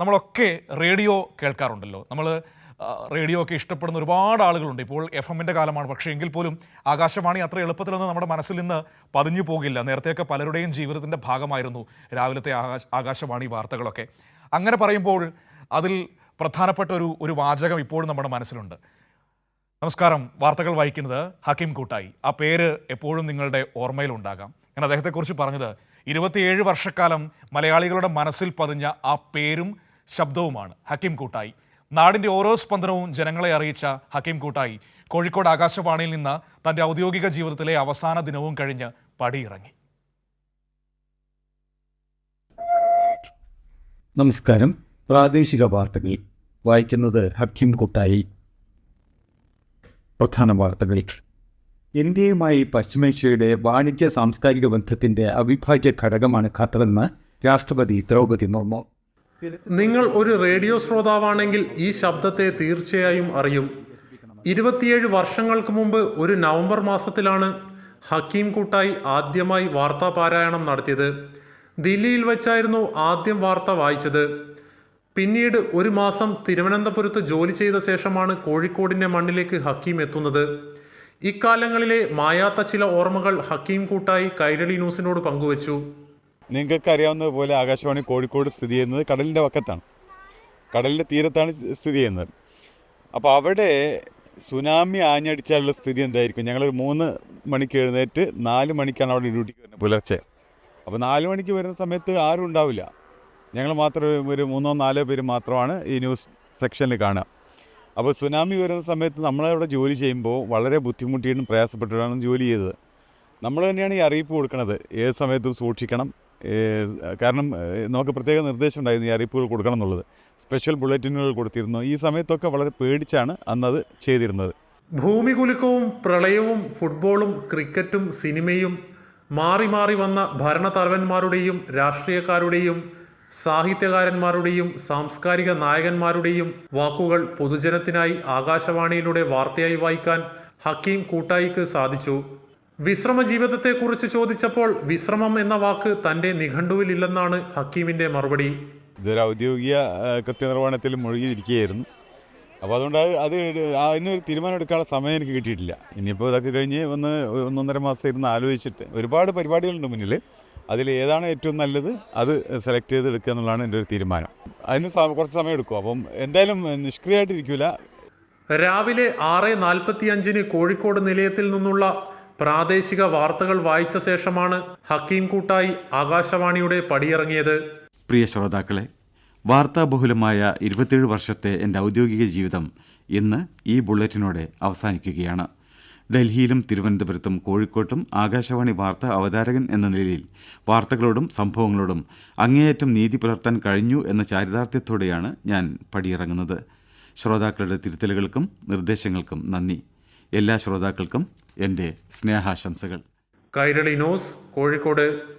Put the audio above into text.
നമ്മളൊക്കെ റേഡിയോ കേൾക്കാറുണ്ടല്ലോ. നമ്മൾ റേഡിയോ ഒക്കെ ഇഷ്ടപ്പെടുന്ന ഒരുപാട് ആളുകളുണ്ട്. ഇപ്പോൾ എഫ് എമ്മിന്റെ കാലമാണ്. പക്ഷേ എങ്കിൽ പോലും ആകാശവാണി അത്ര എളുപ്പത്തിലൊന്നും നമ്മുടെ മനസ്സിൽ നിന്ന് പതിഞ്ഞു പോകില്ല. നേരത്തെയൊക്കെ പലരുടെയും ജീവിതത്തിന്റെ ഭാഗമായിരുന്നു രാവിലത്തെ ആകാശ ആകാശവാണി വാർത്തകളൊക്കെ. അങ്ങനെ പറയുമ്പോൾ അതിൽ പ്രധാനപ്പെട്ട ഒരു ഒരു വാചകം ഇപ്പോഴും നമ്മുടെ മനസ്സിലുണ്ട്. നമസ്കാരം. വാർത്തകൾ വായിക്കുന്നത് ഹക്കീം കൂട്ടായി. ആ പേര് എപ്പോഴും നിങ്ങളുടെ ഓർമ്മയിലുണ്ടാകാം. ഞാൻ അദ്ദേഹത്തെക്കുറിച്ച് പറഞ്ഞത് ഇരുപത്തിയേഴ് വർഷക്കാലം മലയാളികളുടെ മനസ്സിൽ പതിഞ്ഞ ആ പേരും ശബ്ദവുമാണ്. ഹക്കീം കൂട്ടായി. നാടിന്റെ ഓരോ സ്പന്ദനവും ജനങ്ങളെ അറിയിച്ച ഹക്കീം കൂട്ടായി. കോഴിക്കോട് ആകാശവാണിയിൽ നിന്ന് തന്റെ ഔദ്യോഗിക ജീവിതത്തിലെ അവസാന ദിനവും കഴിഞ്ഞ് പടിയിറങ്ങി. നമസ്കാരം. പ്രാദേശിക വാർത്തകൾ. വായിക്കുന്നത് ഹക്കിം കുട്ടായി. പ്രധാന വാർത്തകൾ. ഇന്ത്യയുമായി പശ്ചിമേഷ്യയുടെ വാണിജ്യ സാംസ്കാരിക ബന്ധത്തിന്റെ അവിഭാജ്യ ഘടകമാണ് ഖത്തറെന്ന് രാഷ്ട്രപതി ദ്രൗപദി മുർമു നിങ്ങൾ ഒരു റേഡിയോ ശ്രോതാവാണെങ്കിൽ ഈ ശബ്ദത്തെ തീർച്ചയായും അറിയും. ഇരുപത്തിയേഴ് വർഷങ്ങൾക്ക് മുമ്പ് ഒരു നവംബർ മാസത്തിലാണ് ഹക്കീം കൂട്ടായി ആദ്യമായി വാർത്താ പാരായണം നടത്തിയത്. ദില്ലിയിൽ വെച്ചായിരുന്നു ആദ്യം വാർത്ത വായിച്ചത്. പിന്നീട് ഒരു മാസം തിരുവനന്തപുരത്ത് ജോലി ചെയ്ത ശേഷമാണ് കോഴിക്കോടിന്റെ മണ്ണിലേക്ക് ഹക്കീം എത്തുന്നത്. ഇക്കാലങ്ങളിലെ മായാത്ത ചില ഓർമ്മകൾ ഹക്കീം കൂട്ടായി കൈരളി ന്യൂസിനോട് പങ്കുവച്ചു. നിങ്ങൾക്ക് അറിയാവുന്നത് പോലെ ആകാശവാണി കോഴിക്കോട് സ്ഥിതി ചെയ്യുന്നത് കടലിന്റെ വക്കത്താണ്. കടലിന്റെ തീരത്താണ് സ്ഥിതി ചെയ്യുന്നത്. അപ്പോൾ അവിടെ സുനാമി ആഞ്ഞടിച്ചാലുള്ള സ്ഥിതി എന്തായിരിക്കും? ഞങ്ങളൊരു മൂന്ന് മണിക്ക് എഴുന്നേറ്റ് നാല് മണിക്കാണ് അവിടെ ഡ്യൂട്ടിക്ക് വരുന്നത് പുലർച്ചെ. അപ്പോൾ നാല് മണിക്ക് വരുന്ന സമയത്ത് ആരും ഉണ്ടാവില്ല. ഞങ്ങൾ മാത്രം ഒരു മൂന്നോ നാലോ പേര് മാത്രമാണ് ഈ ന്യൂസ് സെക്ഷനിൽ കാണുക. അപ്പോൾ സുനാമി വരുന്ന സമയത്ത് നമ്മളവിടെ ജോലി ചെയ്യുമ്പോൾ വളരെ ബുദ്ധിമുട്ടിയിട്ടും പ്രയാസപ്പെട്ടിട്ടാണ് ജോലി ചെയ്തത്. നമ്മൾ തന്നെയാണ് ഈ അറിയിപ്പ് കൊടുക്കുന്നത് ഏത് സമയത്തും സൂക്ഷിക്കണം. കാരണം നമുക്ക് പ്രത്യേക നിർദ്ദേശം ഉണ്ടായിരുന്നു ഈ അറിയിപ്പുകൾ കൊടുക്കണം എന്നുള്ളത്. സ്പെഷ്യൽ ബുള്ളറ്റിനുകൾ കൊടുത്തിരുന്നു. ഈ സമയത്തൊക്കെ വളരെ പേടിച്ചാണ് അന്നത് ചെയ്തിരുന്നത്. ഭൂമി കുലുക്കവും പ്രളയവും ഫുട്ബോളും ക്രിക്കറ്റും സിനിമയും മാറി മാറി വന്ന ഭരണതലവന്മാരുടെയും രാഷ്ട്രീയക്കാരുടെയും സാഹിത്യകാരന്മാരുടെയും സാംസ്കാരിക നായകന്മാരുടെയും വാക്കുകൾ പൊതുജനത്തിനായി ആകാശവാണിയിലൂടെ വാർത്തയായി വായിക്കാൻ ഹക്കീം കൂട്ടായിക്ക് സാധിച്ചു. വിശ്രമ ജീവിതത്തെക്കുറിച്ച് ചോദിച്ചപ്പോൾ വിശ്രമം എന്ന വാക്ക് തന്റെ നിഘണ്ടുവിലില്ലെന്നാണ് ഹക്കീമിന്റെ മറുപടി. ഇതൊരു ഔദ്യോഗിക കൃത്യനിർവഹണത്തിൽ മുഴുകിയിരിക്കുകയായിരുന്നു. അപ്പോൾ അതുകൊണ്ട് അത് അതിനൊരു തീരുമാനം എടുക്കാനുള്ള സമയം എനിക്ക് കിട്ടിയിട്ടില്ല. ഇനിയിപ്പോൾ ഇതൊക്കെ കഴിഞ്ഞ് ഒന്ന് ഒന്നൊന്നര മാസം ഇരുന്ന് ആലോചിച്ചിട്ട് ഒരുപാട് പരിപാടികളുണ്ട് മുന്നിൽ. അതിൽ ഏതാണ് ഏറ്റവും നല്ലത്? അത് സെലക്ട് ചെയ്ത് എടുക്കുക എന്നുള്ളതാണ് എന്റെ ഒരു തീരുമാനം. അതിന് കുറച്ച് സമയം എടുക്കും. അപ്പം എന്തായാലും നിഷ്ക്രിയമായിട്ടിരിക്കില്ല രാവിലെ ആറ് നാൽപ്പത്തി അഞ്ചിന് കോഴിക്കോട് നിലയത്തിൽ നിന്നുള്ള പ്രാദേശിക വാർത്തകൾ വായിച്ച ശേഷമാണ് ഹക്കീം കൂട്ടായി ആകാശവാണിയുടെ പടിയിറങ്ങിയത്. പ്രിയ ശ്രോതാക്കളെ വാർത്താബഹുലമായ ഇരുപത്തിയേഴ് വർഷത്തെ എന്റെ ഔദ്യോഗിക ജീവിതം ഇന്ന് ഈ ബുള്ളറ്റിനോടെ അവസാനിക്കുകയാണ്. ഡൽഹിയിലും തിരുവനന്തപുരത്തും കോഴിക്കോട്ടും ആകാശവാണി വാർത്താ അവതാരകൻ എന്ന നിലയിൽ വാർത്തകളോടും സംഭവങ്ങളോടും അങ്ങേയറ്റം നീതി പുലർത്താൻ കഴിഞ്ഞു എന്ന ചാരിതാർത്ഥ്യത്തോടെയാണ് ഞാൻ പടിയിറങ്ങുന്നത്. ശ്രോതാക്കളുടെ തിരുത്തലുകൾക്കും നിർദ്ദേശങ്ങൾക്കും നന്ദി. എല്ലാ ശ്രോതാക്കൾക്കും എന്റെ സ്നേഹാശംസകൾ. കൈരളി ന്യൂസ് കോഴിക്കോട്.